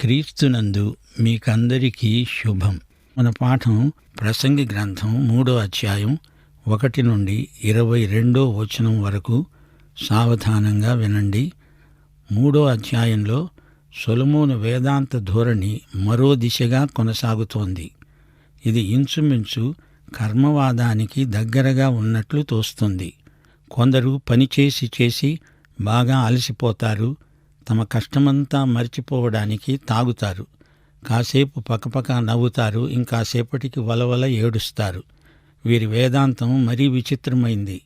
క్రీస్తునందు మీకందరికీ శుభం. మన పాఠం ప్రసంగి గ్రంథం మూడో అధ్యాయం ఒకటి నుండి ఇరవై రెండో వచనం వరకు సావధానంగా వినండి. మూడో అధ్యాయంలో సొలమోను వేదాంత ధోరణి మరో దిశగా కొనసాగుతోంది. ఇది ఇంచుమించు కర్మవాదానికి దగ్గరగా ఉన్నట్లు తోస్తుంది. కొందరు పనిచేసి చేసి బాగా అలసిపోతారు తమ కష్టమంతా మర్చిపోవడానికి తాగుతారు. కాసేపు పక్కపక్క నవ్వుతారు ఇంకాసేపటికి వలవల ఏడుస్తారు. వీరి వేదాంతం మరీ విచిత్రమైంది.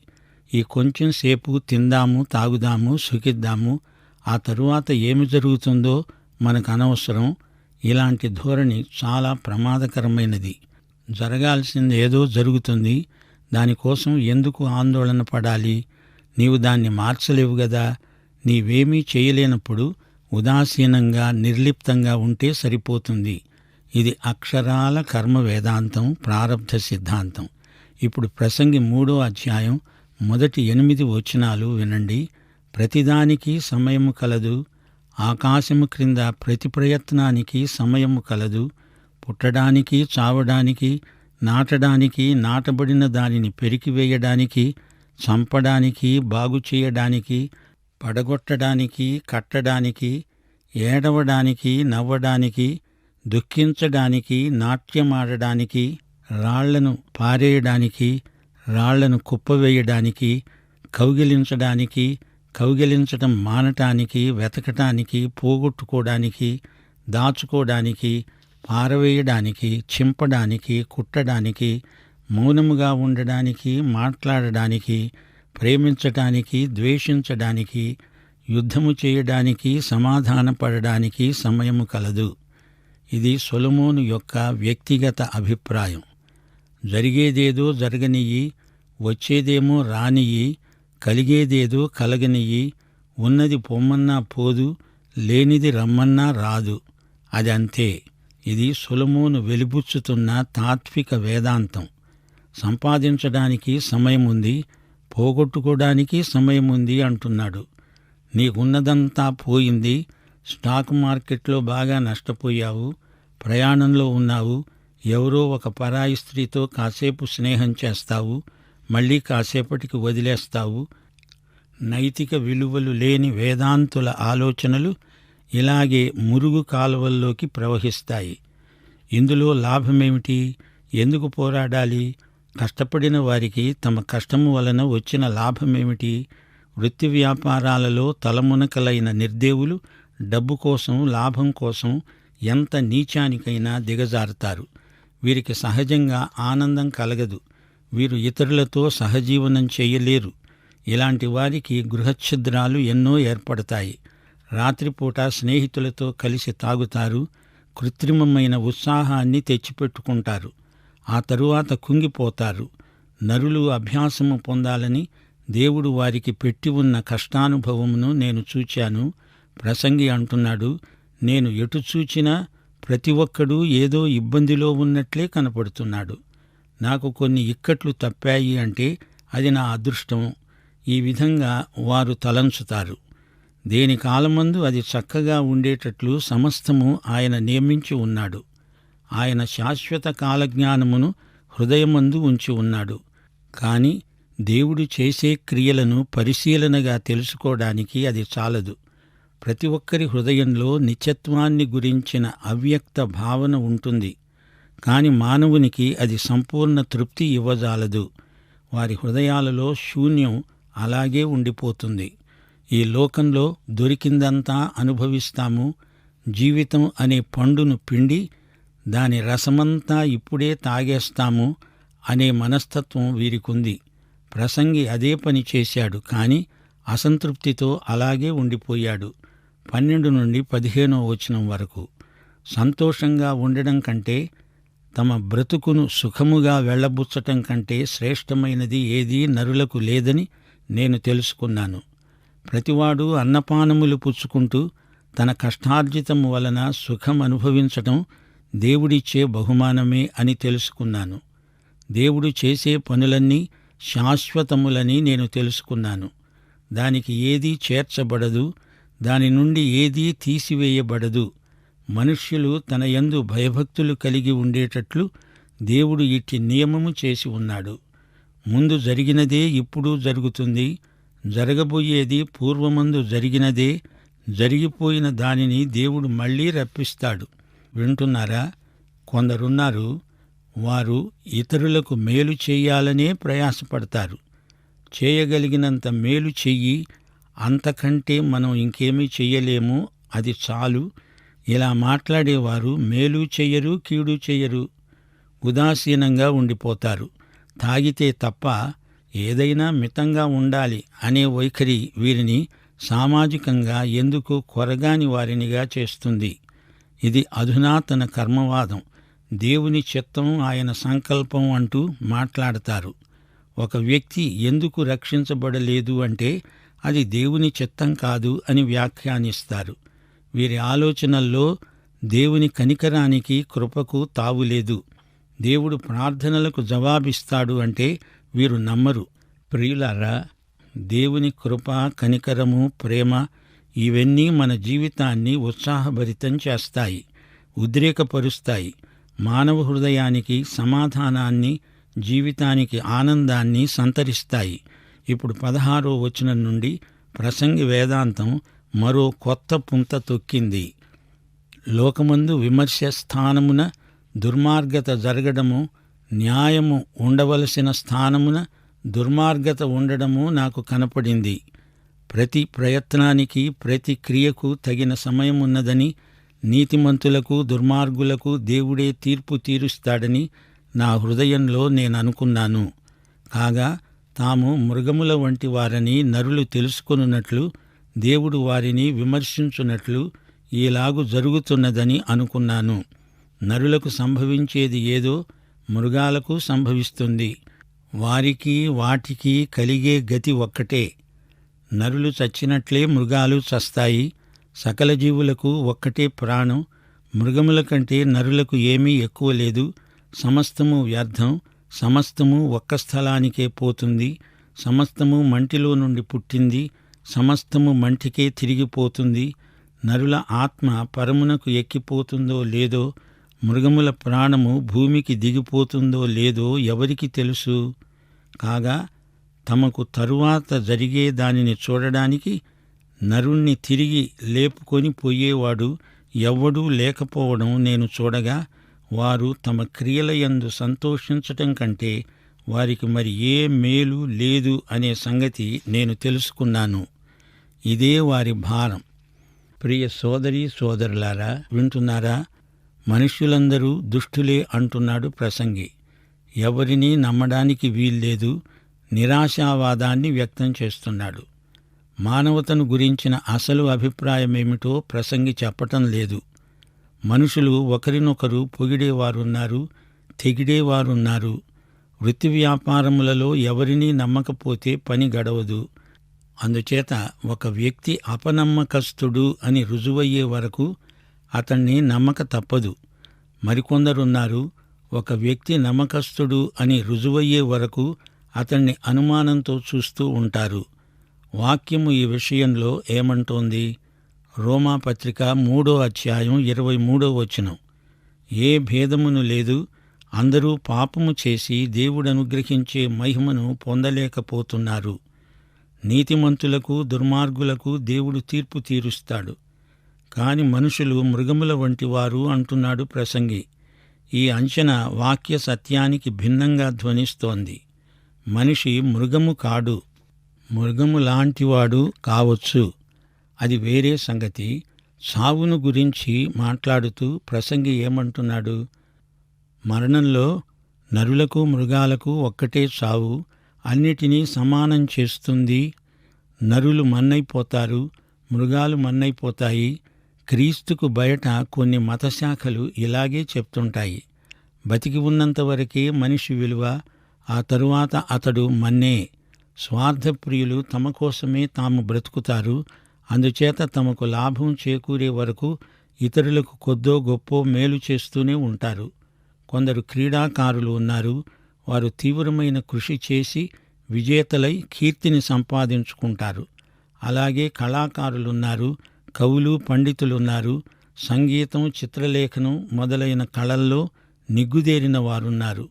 ఈ కొంచెం సేపు తిందాము తాగుదాము సుఖిద్దాము ఆ తరువాత ఏమి జరుగుతుందో మనకు అనవసరం ఇలాంటి ధోరణి చాలా ప్రమాదకరమైనది. జరగాల్సింది ఏదో జరుగుతుంది. దానికోసం ఎందుకు ఆందోళన పడాలి? నీవు దాన్ని మార్చలేవు కదా నీవేమీ చేయలేనప్పుడు ఉదాసీనంగా నిర్లిప్తంగా ఉంటే సరిపోతుంది. ఇది అక్షరాల కర్మ వేదాంతం ప్రారబ్ధ సిద్ధాంతం. ఇప్పుడు ప్రసంగి మూడో అధ్యాయం మొదటి ఎనిమిది వచనాలు వినండి. ప్రతిదానికి సమయము కలదు. ఆకాశము క్రింద ప్రతి ప్రయత్నానికి సమయము కలదు. పుట్టడానికి చావడానికి నాటడానికి నాటబడిన దానిని పెరికివేయడానికి చంపడానికి బాగు చేయడానికి పడగొట్టడానికి కట్టడానికి ఏడవడానికి నవ్వడానికి దుఃఖించడానికి నాట్యమాడడానికి రాళ్ళను పారేయడానికి రాళ్ళను కుప్పవేయడానికి కౌగిలించడానికి కౌగిలించటం మానటానికి వెతకటానికి పోగొట్టుకోవడానికి దాచుకోవడానికి పారవేయడానికి చింపడానికి కుట్టడానికి మౌనముగా ఉండడానికి మాట్లాడడానికి ప్రేమించటానికి ద్వేషించడానికి యుద్ధము చేయడానికి సమాధానపడడానికి సమయము కలదు. ఇది సొలమోను యొక్క వ్యక్తిగత అభిప్రాయం. జరిగేదేదో జరగనియ్యి వచ్చేదేమో రానియ్యి కలిగేదేదో కలగనియ్యి ఉన్నది పొమ్మన్నా పోదు లేనిది రమ్మన్నా రాదు. అదంతే ఇది సులమోను వెలిబుచ్చుతున్న తాత్విక వేదాంతం. సంపాదించడానికి సమయం ఉంది పోగొట్టుకోవడానికి సమయం ఉంది అంటున్నాడు. నీకున్నదంతా పోయింది. స్టాక్ మార్కెట్లో బాగా నష్టపోయావు. ప్రయాణంలో ఉన్నావు. ఎవరో ఒక పరాయి స్త్రీతో కాసేపు స్నేహం చేస్తావు. మళ్ళీ కాసేపటికి వదిలేస్తావు. నైతిక విలువలు లేని వేదాంతుల ఆలోచనలు ఇలాగే మురుగు కాలువల్లోకి ప్రవహిస్తాయి. ఇందులో లాభమేమిటి? ఎందుకు పోరాడాలి? కష్టపడిన వారికి తమ కష్టము వలన వచ్చిన లాభమేమిటి? వృత్తి వ్యాపారాలలో తలమునకలైన నిర్దేవులు డబ్బు కోసం లాభం కోసం ఎంత నీచానికైనా దిగజారుతారు. వీరికి సహజంగా ఆనందం కలగదు. వీరు ఇతరులతో సహజీవనం చేయలేరు. ఇలాంటి వారికి గృహఛిద్రాలు ఎన్నో ఏర్పడతాయి. రాత్రిపూట స్నేహితులతో కలిసి తాగుతారు. కృత్రిమమైన ఉత్సాహాన్ని తెచ్చిపెట్టుకుంటారు. ఆ తరువాత కుంగిపోతారు. నరులు అభ్యాసము పొందాలని దేవుడు వారికి పెట్టి ఉన్న కష్టానుభవమును నేను చూచాను. ప్రసంగి అంటున్నాడు నేను ఎటు చూచినా ప్రతి ఒక్కడూ ఏదో ఇబ్బందిలో ఉన్నట్లే కనపడుతున్నాడు. నాకు కొన్ని ఇక్కట్లు తప్పాయి అంటే అది నా అదృష్టం. ఈ విధంగా వారు తలంచుతారు. దేని కాలమందు అది చక్కగా ఉండేటట్లు సమస్తము ఆయన నియమించి ఉన్నాడు. ఆయన శాశ్వత కాలజ్ఞానమును హృదయమందు ఉంచి ఉన్నాడు. కాని దేవుడు చేసే క్రియలను పరిశీలనగా తెలుసుకోవడానికి అది చాలదు. ప్రతి ఒక్కరి హృదయంలో నిత్యత్వాన్ని గురించిన అవ్యక్త భావన ఉంటుంది. కాని మానవునికి అది సంపూర్ణ తృప్తి ఇవ్వజాలదు. వారి హృదయాలలో శూన్యం అలాగే ఉండిపోతుంది. ఈ లోకంలో దొరికిందంతా అనుభవిస్తాము. జీవితం అనే పండును పిండి దాని రసమంతా ఇప్పుడే తాగేస్తాము అనే మనస్తత్వం వీరికుంది. ప్రసంగి అదే పని చేశాడు కాని అసంతృప్తితో అలాగే ఉండిపోయాడు. పన్నెండు నుండి పదిహేనో వచనం వరకు. సంతోషంగా ఉండడం కంటే తమ బ్రతుకును సుఖముగా వెళ్ళబుచ్చటం కంటే శ్రేష్టమైనది ఏదీ నరులకు లేదని నేను తెలుసుకున్నాను. ప్రతివాడు అన్నపానములు పుచ్చుకుంటూ తన కష్టార్జితము వలన సుఖం అనుభవించటం దేవుడిచ్చే బహుమానమే అని తెలుసుకున్నాను. దేవుడు చేసే పనులన్నీ శాశ్వతములని నేను తెలుసుకున్నాను. దానికి ఏదీ చేర్చబడదు దాని నుండి ఏదీ తీసివేయబడదు. మనుష్యులు తన యందు భయభక్తులు కలిగి ఉండేటట్లు దేవుడు ఇట్టి నియమము చేసి ఉన్నాడు. ముందు జరిగినదే ఇప్పుడు జరుగుతుంది. జరగబోయేది పూర్వమందు జరిగినదే జరిగిపోయిన దానిని దేవుడు మళ్ళీ రప్పిస్తాడు. వింటున్నారా? కొందరున్నారు వారు ఇతరులకు మేలు చేయాలనే ప్రయాసపడతారు. చేయగలిగినంత మేలు చెయ్యి అంతకంటే మనం ఇంకేమీ చెయ్యలేము అది చాలు. ఇలా మాట్లాడేవారు మేలు చెయ్యరు కీడు చెయ్యరు ఉదాసీనంగా ఉండిపోతారు. తాగితే తప్ప ఏదైనా మితంగా ఉండాలి అనే వైఖరి వీరిని సామాజికంగా ఎందుకు కొరగాని వారినిగా చేస్తుంది. ఇది అధునాతన కర్మవాదం. దేవుని చిత్తం ఆయన సంకల్పం అంటూ మాట్లాడతారు. ఒక వ్యక్తి ఎందుకు రక్షించబడలేదు అంటే అది దేవుని చిత్తం కాదు అని వ్యాఖ్యానిస్తారు. వీరి ఆలోచనల్లో దేవుని కనికరానికి కృపకు తావులేదు దేవుడు ప్రార్థనలకు జవాబిస్తాడు అంటే వీరు నమ్మరు. ప్రియులారా దేవుని కృప కనికరము ప్రేమ ఇవన్నీ మన జీవితాన్ని ఉత్సాహభరితం చేస్తాయి ఉద్రేకపరుస్తాయి. మానవ హృదయానికి సమాధానాన్ని జీవితానికి ఆనందాన్ని సంతరిస్తాయి. ఇప్పుడు పదహారో వచనం నుండి ప్రసంగి వేదాంతం మరో కొత్త పుంత తొక్కింది. లోకమందు విమర్శ స్థానమున దుర్మార్గత జరగడము న్యాయము ఉండవలసిన స్థానమున దుర్మార్గత ఉండడము నాకు కనపడింది. ప్రతి ప్రయత్నానికి ప్రతి క్రియకు తగిన సమయం ఉన్నదని నీతిమంతులకు దుర్మార్గులకు దేవుడే తీర్పు తీరుస్తాడని నా హృదయంలో నేను అనుకున్నాను కాగా తాము మృగముల వంటి వారని నరులు తెలుసుకొనున్నట్లు దేవుడు వారిని విమర్శించున్నట్లు ఈలాగు జరుగుతున్నదని అనుకున్నాను. నరులకు సంభవించేది ఏదో మృగాలకు సంభవిస్తుంది. వారికి వాటికి కలిగే గతి ఒక్కటే. నరులు చచ్చినట్లే మృగాలు చస్తాయి. సకల జీవులకు ఒక్కటే ప్రాణం. మృగముల కంటే నరులకు ఏమీ ఎక్కువ లేదు. సమస్తము వ్యర్థం. సమస్తము ఒక్క స్థలానికే పోతుంది. సమస్తము మంటిలో నుండి పుట్టింది. సమస్తము మంటికే తిరిగిపోతుంది నరుల ఆత్మ పరమునకు ఎక్కిపోతుందో లేదో మృగముల ప్రాణము భూమికి దిగిపోతుందో లేదో ఎవరికి తెలుసు? కాగా తమకు తరువాత జరిగే దానిని చూడడానికి నరుణ్ణి తిరిగి లేపుకొని పోయేవాడు ఎవ్వడూ లేకపోవడం నేను చూడగా వారు తమ క్రియలయందు సంతోషించటం కంటే వారికి మరి ఏ మేలు లేదు అనే సంగతి నేను తెలుసుకున్నాను. ఇదే వారి భారం. ప్రియ సోదరి సోదరులారా వింటున్నారా? మనుష్యులందరూ దుష్టులే అంటున్నాడు ప్రసంగి. ఎవరినీ నమ్మడానికి వీల్లేదు. నిరాశావాదాన్ని వ్యక్తం చేస్తున్నాడు. మానవతను గురించిన అసలు అభిప్రాయమేమిటో ప్రసంగి చెప్పటం లేదు. మనుషులు ఒకరినొకరు పొగిడేవారున్నారు తెగిడేవారున్నారు. వృత్తి వ్యాపారములలో ఎవరినీ నమ్మకపోతే పని గడవదు. అందుచేత ఒక వ్యక్తి అపనమ్మకస్తుడు అని రుజువయ్యే వరకు అతన్ని నమ్మక తప్పదు. మరికొందరున్నారు ఒక వ్యక్తి నమ్మకస్తుడు అని రుజువయ్యే వరకు అతన్ని అనుమానంతో చూస్తూ ఉంటారు. వాక్యము ఈ విషయంలో ఏమంటోంది? రోమాపత్రిక మూడో అధ్యాయం ఇరవై మూడో వచనం. ఏ భేదమును లేదు అందరూ పాపము చేసి దేవుడు అనుగ్రహించే మహిమను పొందలేకపోతున్నారు. నీతిమంతులకు దుర్మార్గులకు దేవుడు తీర్పు తీరుస్తాడు. కాని మనుషులు మృగముల వంటి వారు అంటున్నాడు ప్రసంగి. ఈ అంచనా వాక్య సత్యానికి భిన్నంగా ధ్వనిస్తోంది. మనిషి మృగము కాడు మృగము లాంటివాడు కావచ్చు. అది వేరే సంగతి. సావును గురించి మాట్లాడుతూ ప్రసంగి ఏమంటున్నాడు? మరణంలో నరులకు మృగాలకు ఒక్కటే సావు అన్నిటినీ సమానం చేస్తుంది. నరులు మన్నైపోతారు మృగాలు మన్నైపోతాయి. క్రీస్తుకు బయట కొన్ని మతశాఖలు ఇలాగే చెప్తుంటాయి. బతికి ఉన్నంతవరకే మనిషి విలువ ఆ తరువాత అతడు మన్నే స్వార్థప్రియులు తమ కోసమే తాము బ్రతుకుతారు అందుచేత తమకు లాభం చేకూరే వరకు ఇతరులకు కొద్దో గొప్పో మేలు చేస్తూనే ఉంటారు. కొందరు క్రీడాకారులు ఉన్నారు వారు తీవ్రమైన కృషి చేసి విజేతలై కీర్తిని సంపాదించుకుంటారు. అలాగే కళాకారులున్నారు కవులు పండితులున్నారు సంగీతం చిత్రలేఖనం మొదలైన కళల్లో నిగ్గుదేరిన వారున్నారు.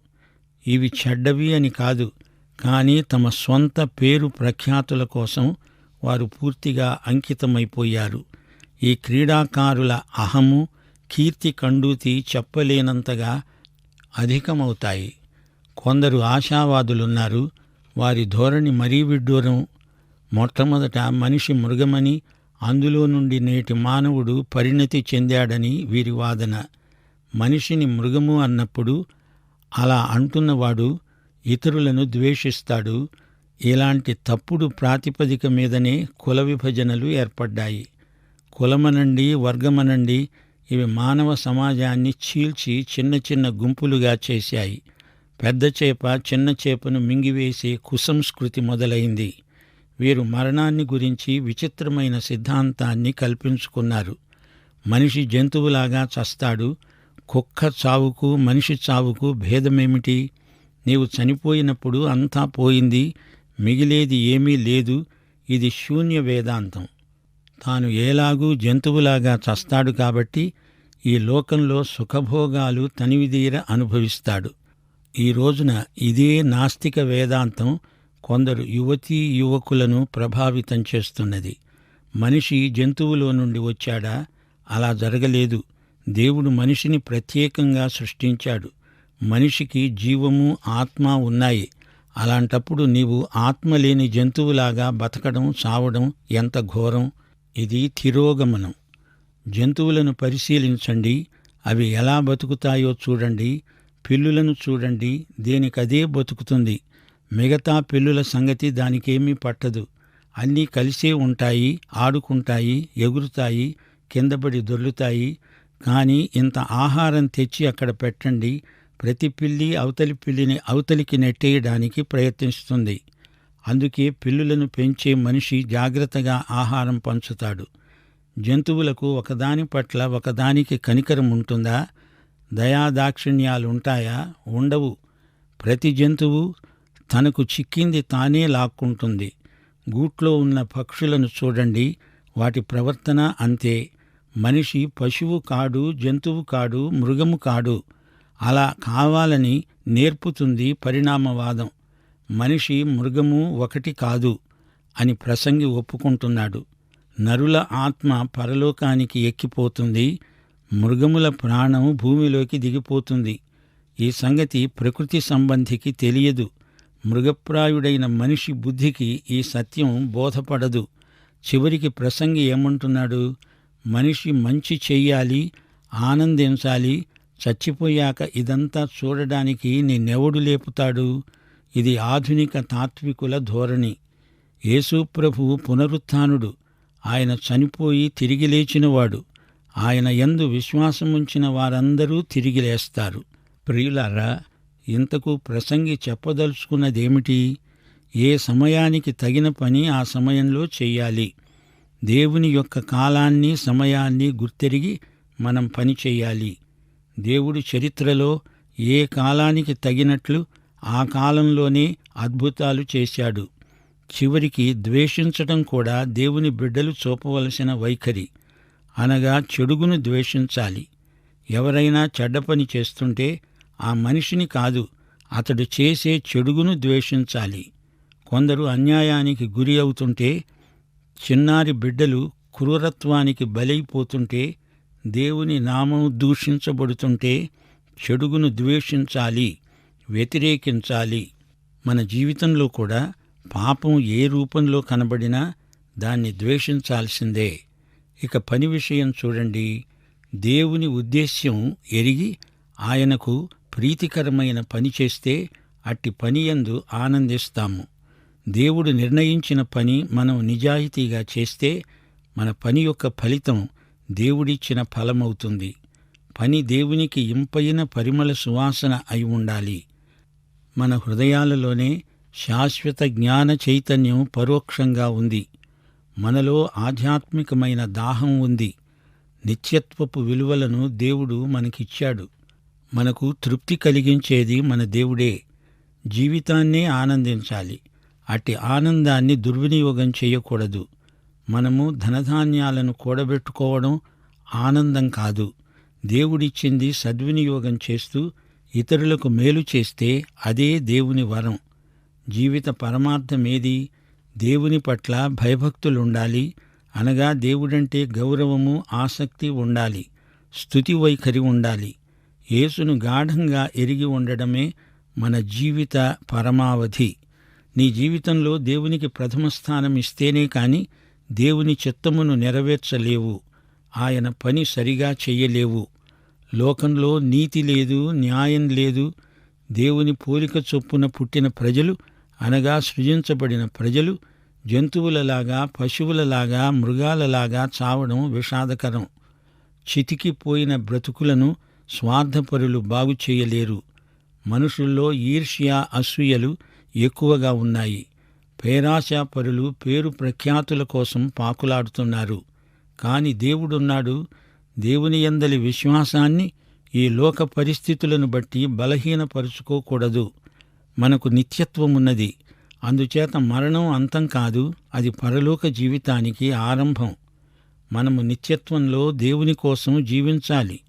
ఇవి చెడ్డవి అని కాదు కానీ తమ స్వంత పేరు ప్రఖ్యాతుల కోసం వారు పూర్తిగా అంకితమైపోయారు. ఈ క్రీడాకారుల అహము కీర్తి కండూతి చెప్పలేనంతగా అధికమవుతాయి. కొందరు ఆశావాదులున్నారు వారి ధోరణి మరీ విడ్డూరం. మొట్టమొదట మనిషి మృగమని అందులో నుండి నేటి మానవుడు పరిణతి చెందాడని వీరి వాదన. మనిషిని మృగము అన్నప్పుడు అలా అంటున్నవాడు ఇతరులను ద్వేషిస్తాడు. ఇలాంటి తప్పుడు ప్రాతిపదిక మీదనే కుల విభజనలు ఏర్పడ్డాయి. కులమనండి వర్గమనండి ఇవి మానవ సమాజాన్ని చీల్చి చిన్న చిన్న గుంపులుగా చేశాయి. పెద్ద చేప చిన్న చేపను మింగివేసే కుసంస్కృతి మొదలైంది. వీరు మరణాన్ని గురించి విచిత్రమైన సిద్ధాంతాన్ని కల్పించుకున్నారు. మనిషి జంతువులాగా చస్తాడు కుక్క చావుకు మనిషి చావుకు భేదమేమిటి? నీవు చనిపోయినప్పుడు అంతా పోయింది మిగిలేది ఏమీ లేదు ఇది శూన్య వేదాంతం. తాను ఏలాగూ జంతువులాగా చస్తాడు కాబట్టి ఈ లోకంలో సుఖభోగాలు తనివిదీర అనుభవిస్తాడు. ఈ రోజున ఇదే నాస్తిక వేదాంతం కొందరు యువతీ యువకులను ప్రభావితం చేస్తున్నది. మనిషి జంతువులో నుండి వచ్చాడా? అలా జరగలేదు. దేవుడు మనిషిని ప్రత్యేకంగా సృష్టించాడు. మనిషికి జీవము ఆత్మ ఉన్నాయి. అలాంటప్పుడు నీవు ఆత్మ లేని జంతువులాగా బతకడం సావడం ఎంత ఘోరం? ఇది తిరోగమనం. జంతువులను పరిశీలించండి. అవి ఎలా బతుకుతాయో చూడండి. పిల్లులను చూడండి. దేనికదే బతుకుతుంది. మిగతా పిల్లుల సంగతి దానికేమీ పట్టదు. అన్నీ కలిసే ఉంటాయి ఆడుకుంటాయి ఎగురుతాయి కిందపడి దొర్లుతాయి. కానీ ఇంత ఆహారం తెచ్చి అక్కడ పెట్టండి ప్రతి పిల్లి అవతలి పిల్లిని అవతలికి నెట్టేయడానికి ప్రయత్నిస్తుంది. అందుకే పిల్లులను పెంచే మనిషి జాగ్రత్తగా ఆహారం పంచుతాడు. జంతువులకు ఒకదాని పట్ల ఒకదానికి కనికరం ఉంటుందా? దయాదాక్షిణ్యాలు ఉంటాయా ఉండవు. ప్రతి జంతువు తనకు చిక్కింది తానే లాక్కుంటుంది. గూట్లో ఉన్న పక్షులను చూడండి వాటి ప్రవర్తన అంతే. మనిషి పశువు కాడు జంతువు కాడు మృగము కాడు. అలా కావాలని నేర్పుతుంది పరిణామవాదం. మనిషి మృగము ఒకటి కాదు అని ప్రసంగి ఒప్పుకుంటున్నాడు. నరుల ఆత్మ పరలోకానికి ఎక్కిపోతుంది. మృగముల ప్రాణం భూమిలోకి దిగిపోతుంది. ఈ సంగతి ప్రకృతి సంబంధికి తెలియదు. మృగప్రాయుడైన మనిషి బుద్ధికి ఈ సత్యం బోధపడదు. చివరికి ప్రసంగి ఏమంటున్నాడు? మనిషి మంచి చెయ్యాలి ఆనందించాలి చచ్చిపోయాక ఇదంతా చూడడానికి నిన్నెవడు లేపుతాడు? ఇది ఆధునిక తాత్వికుల ధోరణి. యేసుప్రభు పునరుత్నుడు ఆయన చనిపోయి తిరిగి లేచినవాడు. ఆయన ఎందు విశ్వాసముంచిన వారందరూ తిరిగి లేస్తారు. ప్రియులారా ఇంతకు ప్రసంగి చెప్పదలుచుకున్నదేమిటి? ఏ సమయానికి తగిన పని ఆ సమయంలో చెయ్యాలి. దేవుని యొక్క కాలాన్ని సమయాన్ని గుర్తెరిగి మనం పని చెయ్యాలి దేవుడి చరిత్రలో ఏ కాలానికి తగినట్లు ఆ కాలంలోనే అద్భుతాలు చేశాడు. చివరికి ద్వేషించటం కూడా దేవుని బిడ్డలు చూపవలసిన వైఖరి. అనగా చెడుగును ద్వేషించాలి. ఎవరైనా చెడ్డ పని చేస్తుంటే ఆ మనిషిని కాదు అతడు చేసే చెడుగును ద్వేషించాలి. కొందరు అన్యాయానికి గురి అవుతుంటే చిన్నారి బిడ్డలు క్రూరత్వానికి బలైపోతుంటే దేవుని నామం దూషించబడుతుంటే చెడుగును ద్వేషించాలి వ్యతిరేకించాలి. మన జీవితంలో కూడా పాపం ఏ రూపంలో కనబడినా దాన్ని ద్వేషించాల్సిందే. ఇక పని విషయం చూడండి. దేవుని ఉద్దేశ్యం ఎరిగి ఆయనకు ప్రీతికరమైన పని చేస్తే అట్టి పనియందు ఆనందిస్తాము. దేవుడు నిర్ణయించిన పని మనం నిజాయితీగా చేస్తే మన పని యొక్క ఫలితం దేవుడిచ్చిన ఫలమవుతుంది. పని దేవునికి ఇంపైన పరిమళ సువాసన అయి ఉండాలి. మన హృదయాలలోనే శాశ్వత జ్ఞాన చైతన్యం పరోక్షంగా ఉంది. మనలో ఆధ్యాత్మికమైన దాహం ఉంది. నిత్యత్వపు విలువలను దేవుడు మనకిచ్చాడు. మనకు తృప్తి కలిగించేది మన దేవుడే. జీవితాన్నే ఆనందించాలి. అట్టి ఆనందాన్ని దుర్వినియోగం చేయకూడదు. మనము ధనధాన్యాలను కూడబెట్టుకోవడం ఆనందం కాదు. దేవుడిచ్చింది సద్వినియోగం చేస్తూ ఇతరులకు మేలు చేస్తే అదే దేవుని వరం. జీవిత పరమార్థమేది? దేవుని పట్ల భయభక్తులుండాలి. అనగా దేవుడంటే గౌరవము ఆసక్తి ఉండాలి. స్థుతి వైఖరి ఉండాలి. యేసును గాఢంగా ఎరిగి ఉండడమే మన జీవిత పరమావధి. నీ జీవితంలో దేవునికి ప్రథమ స్థానం ఇస్తేనే కాని దేవుని చిత్తమును నెరవేర్చలేవు. ఆయన పని సరిగా చెయ్యలేవు. లోకంలో నీతి లేదు న్యాయం లేదు. దేవుని పోలిక చొప్పున పుట్టిన ప్రజలు అనగా సృజించబడిన ప్రజలు జంతువులలాగా పశువులలాగా మృగాలలాగా చావడం విషాదకరం. చితికిపోయిన బ్రతుకులను స్వార్థపరులు బాగు చేయలేరు. మనుషుల్లో ఈర్ష్య అసూయలు ఎక్కువగా ఉన్నాయి. పేరాశాపరులు పేరు ప్రఖ్యాతుల కోసం పాకులాడుతున్నారు. కాని దేవుడున్నాడు. దేవుని ఎందలి విశ్వాసాన్ని ఈ లోక పరిస్థితులను బట్టి బలహీనపరుచుకోకూడదు. మనకు నిత్యత్వమున్నది. అందుచేత మరణం అంతం కాదు అది పరలోక జీవితానికి ఆరంభం. మనము నిత్యత్వంలో దేవుని కోసం జీవించాలి.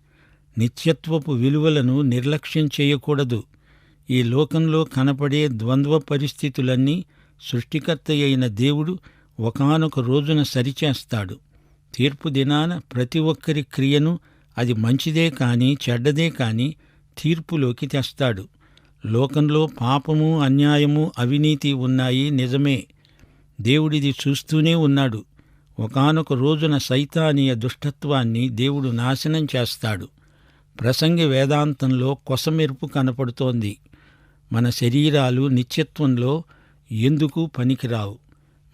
నిత్యత్వపు విలువలను నిర్లక్ష్యం చేయకూడదు. ఈ లోకంలో కనపడే ద్వంద్వ పరిస్థితులన్నీ సృష్టికర్త అయిన దేవుడు ఒకానొక రోజున సరిచేస్తాడు. తీర్పు దినాన ప్రతి ఒక్కరి క్రియను అది మంచిదే కాని చెడ్డదే కాని తీర్పులోకి తెస్తాడు. లోకంలో పాపము అన్యాయము అవినీతి ఉన్నాయి నిజమే. దేవుడిది చూస్తూనే ఉన్నాడు. ఒకానొక రోజున సైతానీయ దుష్టత్వాన్ని దేవుడు నాశనం చేస్తాడు. ప్రసంగి వేదాంతంలో కొసమెరుపు కనపడుతోంది. మన శరీరాలు నిత్యత్వంలో ఎందుకు పనికిరావు?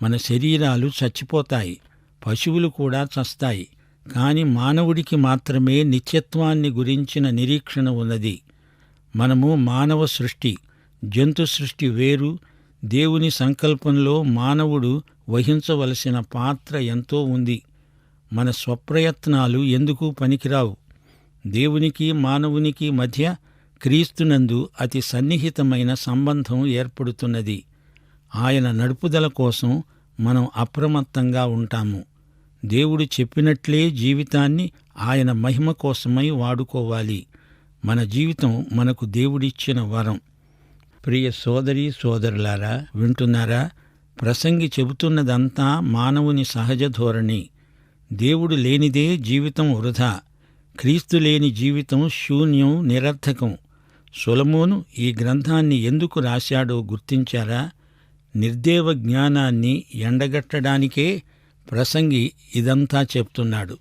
మన శరీరాలు చచ్చిపోతాయి పశువులు కూడా చస్తాయి కాని మానవుడికి మాత్రమే నిత్యత్వాన్ని గురించిన నిరీక్షణ ఉన్నది. మనము మానవ సృష్టి జంతు సృష్టి వేరు దేవుని సంకల్పంలో మానవుడు వహించవలసిన పాత్ర ఎంతో ఉంది. మన స్వప్రయత్నాలు ఎందుకు పనికిరావు? దేవునికి మానవునికి మధ్య క్రీస్తునందు అతి సన్నిహితమైన సంబంధం ఏర్పడుతున్నది. ఆయన నడుపుదల కోసం మనం అప్రమత్తంగా ఉంటాము. దేవుడు చెప్పినట్లే జీవితాన్ని ఆయన మహిమ కోసమై వాడుకోవాలి. మన జీవితం మనకు దేవుడిచ్చిన వరం. ప్రియ సోదరి సోదరులారా వింటున్నారా? ప్రసంగి చెబుతున్నదంతా మానవుని సహజ ధోరణి. దేవుడు లేనిదే జీవితం వృధా. క్రీస్తు లేని జీవితం శూన్యం నిరర్థకం. సొలమోను ఈ గ్రంథాన్ని ఎందుకు రాశాడో గుర్తించారా? నిర్దేవ జ్ఞానాన్ని ఎండగట్టడానికే ప్రసంగి ఇదంతా చెప్తున్నాడు.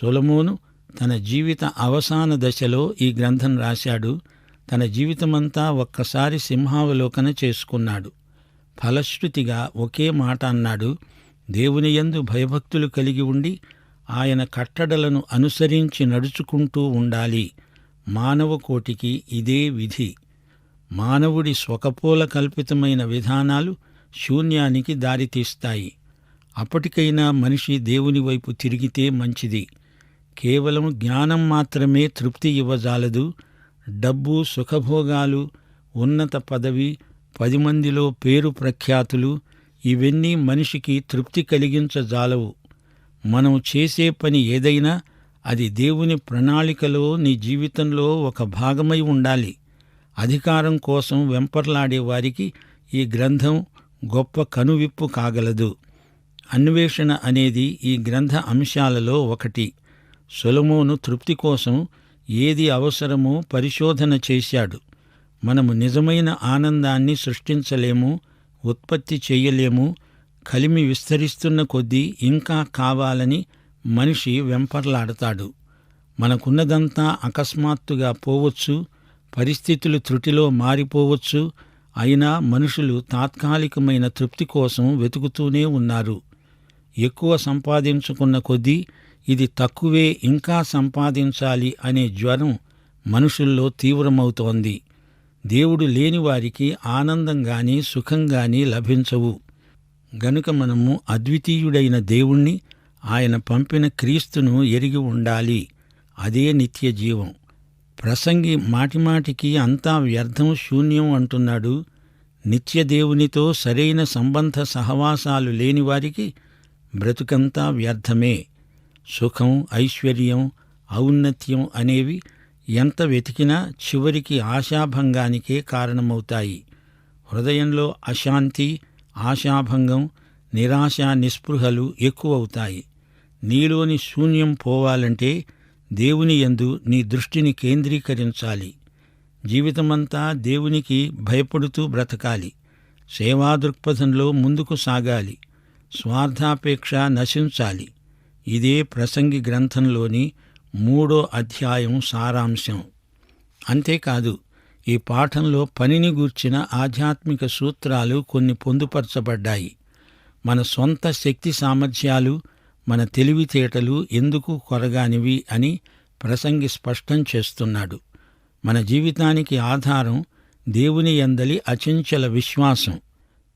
సొలమోను తన జీవిత అవసాన దశలో ఈ గ్రంథం రాశాడు. తన జీవితమంతా ఒక్కసారి సింహావలోకన చేసుకున్నాడు. ఫలశ్రుతిగా ఒకే మాట అన్నాడు. దేవుని యందు భయభక్తులు కలిగి ఉండి ఆయన కట్టడలను అనుసరించి నడుచుకుంటూ ఉండాలి. మానవ కోటికి ఇదే విధి. మానవుడి స్వకపోల కల్పితమైన విధానాలు శూన్యానికి దారితీస్తాయి అప్పటికైనా మనిషి దేవుని వైపు తిరిగితే మంచిది. కేవలం జ్ఞానం మాత్రమే తృప్తి ఇవ్వజాలదు. డబ్బు సుఖభోగాలు ఉన్నత పదవి పది మందిలో పేరు ప్రఖ్యాతులు ఇవన్నీ మనిషికి తృప్తి కలిగించజాలవు. మనం చేసే పని ఏదైనా అది దేవుని ప్రణాళికలో నీ జీవితంలో ఒక భాగమై ఉండాలి. అధికారం కోసం వెంపర్లాడే వారికి ఈ గ్రంథం గొప్ప కనువిప్పు కాగలదు. అన్వేషణ అనేది ఈ గ్రంథ అంశాలలో ఒకటి. సొలమోను తృప్తి కోసం ఏది అవసరమో పరిశోధన చేశాడు. మనము నిజమైన ఆనందాన్ని సృష్టించలేము ఉత్పత్తి చేయలేము కలిమి విస్తరిస్తున్న కొద్దీ ఇంకా కావాలని మనిషి వెంపర్లాడతాడు. మనకున్నదంతా అకస్మాత్తుగా పోవచ్చు పరిస్థితులు త్రుటిలో మారిపోవచ్చు అయినా మనుషులు తాత్కాలికమైన తృప్తి కోసం వెతుకుతూనే ఉన్నారు. ఎక్కువ సంపాదించుకున్న కొద్దీ ఇది తక్కువే ఇంకా సంపాదించాలి అనే జ్వరం మనుషుల్లో తీవ్రమవుతోంది. దేవుడు లేని వారికి ఆనందం సుఖంగాని లభించవు. గనుక మనము అద్వితీయుడైన దేవుణ్ణి ఆయన పంపిన క్రీస్తును ఎరిగి ఉండాలి. అదే నిత్య జీవం. ప్రసంగి మాటిమాటికి అంతా వ్యర్థం శూన్యం అంటున్నాడు. నిత్య దేవునితో సరైన సంబంధ సహవాసాలు లేని వారికి బ్రతుకంతా వ్యర్థమే. సుఖం ఐశ్వర్యం ఔన్నత్యం అనేవి ఎంత వెతికినా చివరికి ఆశాభంగానికే కారణమవుతాయి. హృదయంలో అశాంతి ఆశాభంగం నిరాశ నిస్పృహలు ఎక్కువవుతాయి. నీలోని శూన్యం పోవాలంటే దేవుని యందు నీ దృష్టిని కేంద్రీకరించాలి. జీవితమంతా దేవునికి భయపడుతూ బ్రతకాలి. సేవా దృక్పథంలో ముందుకు సాగాలి. స్వార్థాపేక్ష నశించాలి. ఇదే ప్రసంగి గ్రంథంలోని మూడో అధ్యాయం సారాంశం. అంతేకాదు ఈ పాఠంలో పనిని గూర్చిన ఆధ్యాత్మిక సూత్రాలు కొన్ని పొందుపరచబడ్డాయి. మన సొంత శక్తి సామర్థ్యాలు మన తెలివితేటలు ఎందుకు కొరగానివి అని ప్రసంగి స్పష్టం చేస్తున్నాడు. మన జీవితానికి ఆధారం దేవుని ఎందలి అచంచల విశ్వాసం.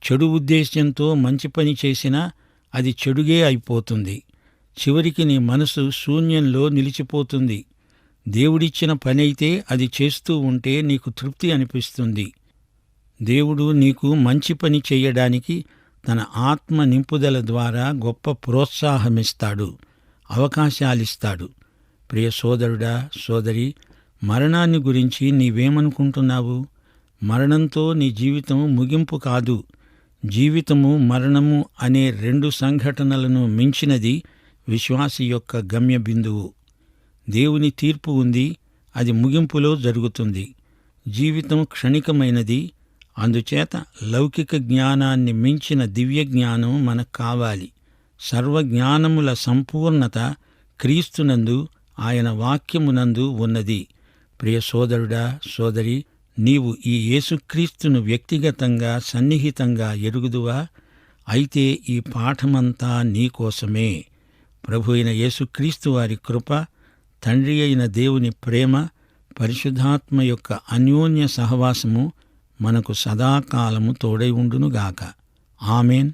చెడు ఉద్దేశ్యంతో మంచి పని చేసినా అది చెడుగే అయిపోతుంది. చివరికి నీ మనసు శూన్యంలో నిలిచిపోతుంది. దేవుడిచ్చిన పనైతే అది చేస్తూ ఉంటే నీకు తృప్తి అనిపిస్తుంది. దేవుడు నీకు మంచి పని చేయడానికి తన ఆత్మ నింపుదల ద్వారా గొప్ప ప్రోత్సాహమిస్తాడు అవకాశాలిస్తాడు. ప్రియ సోదరుడా సోదరి మరణాన్ని గురించి నీవేమనుకుంటున్నావు? మరణంతో నీ జీవితం ముగింపు కాదు. జీవితము మరణము అనే రెండు సంఘటనలను మించినది విశ్వాసి యొక్క గమ్య బిందువు. దేవుని తీర్పు ఉంది అది ముగింపులో జరుగుతుంది. జీవితం క్షణికమైనది అందుచేత లౌకిక జ్ఞానాన్ని మించిన దివ్య జ్ఞానం మనకు కావాలి. సర్వజ్ఞానముల సంపూర్ణత క్రీస్తునందు ఆయన వాక్యమునందు ఉన్నది. ప్రియ సోదరుడా సోదరి నీవు ఈ యేసుక్రీస్తును వ్యక్తిగతంగా సన్నిహితంగా ఎరుగుదువా? అయితే ఈ పాఠమంతా నీకోసమే ప్రభు అయిన యేసుక్రీస్తు వారి కృప తండ్రి అయిన దేవుని ప్రేమ పరిశుద్ధాత్మ యొక్క అన్యోన్య సహవాసము మనకు సదాకాలము తోడై ఉండునుగాక. ఆమెన్.